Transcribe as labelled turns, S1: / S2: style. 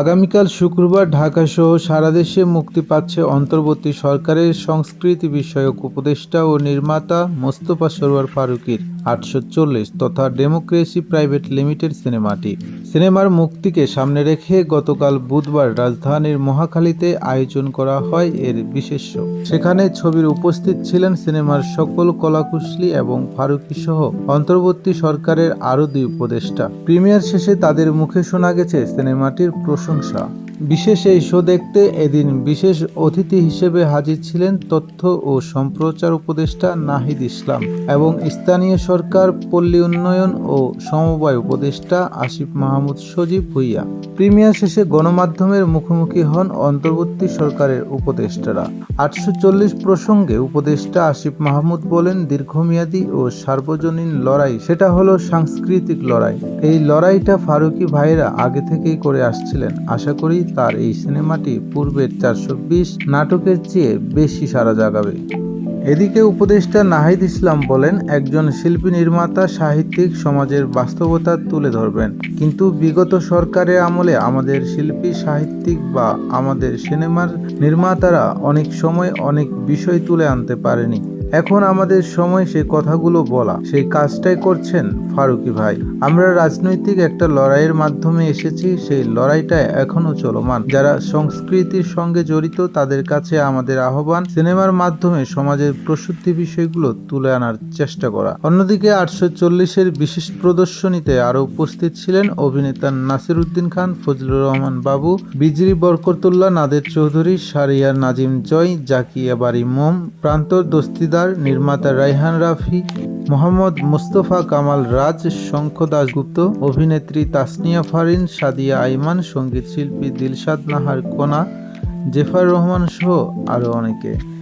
S1: আগামীকাল শুক্রবার ঢাকাসহ সারা দেশে মুক্তি পাচ্ছে অন্তর্বর্তী সরকারের সংস্কৃতি বিষয়ক উপদেষ্টা ও নির্মাতা মোস্তফা সরোয়ার ফারুকীর। আটশো চল্লিশ তথা ডেমোক্রেসি প্রাইভেট লিমিটেড সিনেমাটি। সিনেমার মুক্তিকে সামনে রেখে গতকাল বুধবার রাজধানীর মহাখালীতে আয়োজন করা হয় এর বিশেষ সেখানে ছবির উপস্থিত ছিলেন সিনেমার সকল কলাকুশলী এবং ফারুকী সহ অন্তর্বর্তী সরকারের আরও দুই উপদেষ্টা। প্রিমিয়ার শেষে তাদের মুখে শোনা গেছে সিনেমাটির প্রশংসা। বিশেষ এই শো দেখতে এদিন বিশেষ অতিথি হিসেবে হাজির ছিলেন তথ্য ও সম্প্রচার উপদেষ্টা নাহিদ ইসলাম এবং স্থানীয় সরকার, পল্লী উন্নয়ন ও সমবায় উপদেষ্টা আসিফ মাহমুদ সজীব ভুইয়া। প্রিমিয়ার শেষে গণমাধ্যমের মুখোমুখি হন অন্তর্বর্তী সরকারের উপদেষ্টারা। আটশো চল্লিশ প্রসঙ্গে উপদেষ্টা আসিফ মাহমুদ বলেন, দীর্ঘমেয়াদী ও সার্বজনীন লড়াই, সেটা হলো সাংস্কৃতিক লড়াই। এই লড়াইটা ফারুকী ভাইয়েরা আগে থেকেই করে আসছিলেন। আশা করি তার এই সিনেমাটি পূর্বের চারশো বিশ নাটকের চেয়ে বেশি সারা জাগাবে। এদিকে উপদেষ্টা নাহিদ ইসলাম বলেন, একজন শিল্পী নির্মাতা সাহিত্যিক সমাজের বাস্তবতা তুলে ধরবেন। কিন্তু বিগত সরকারের আমলে আমাদের শিল্পী, সাহিত্যিক বা আমাদের সিনেমার নির্মাতারা অনেক সময় অনেক বিষয় তুলে আনতে পারেনি। এখন আমাদের সময় সেই কথাগুলো বলা। সেই কাজটাই করছেন ফারুকি ভাই। আমরা রাজনৈতিক একটা লড়াইয়ের মাধ্যমে এসেছি, সেই লড়াইটা এখনও চলমান। যারা সংস্কৃতির সঙ্গে জড়িত, তাদের কাছে আমাদের আহ্বান, সিনেমার মাধ্যমে সমাজের প্রসূতি বিষয়গুলো তুলে আনার চেষ্টা করা। অন্যদিকে আটশো চল্লিশের বিশেষ প্রদর্শনীতে আরও উপস্থিত ছিলেন অভিনেতা নাসির উদ্দিন খান, ফজলুর রহমান বাবু বিজরি বরকতুল্লাহ, নাদের চৌধুরী সারিয়ার নাজিম জয়, জাকিয়া বাড়ি মোম, প্রান্তর দস্তিদার নির্মাতা রাইহান রাফি, মোহাম্মদ মুস্তফা কামাল রাজ শঙ্খ দাসগুপ্ত অভিনেত্রী তাসনিয়া ফারিন, সাদিয়া আইমান, সংগীত শিল্পী দিলশাদ নাহার কোনা, জেফার রহমান সহ আরও অনেকে।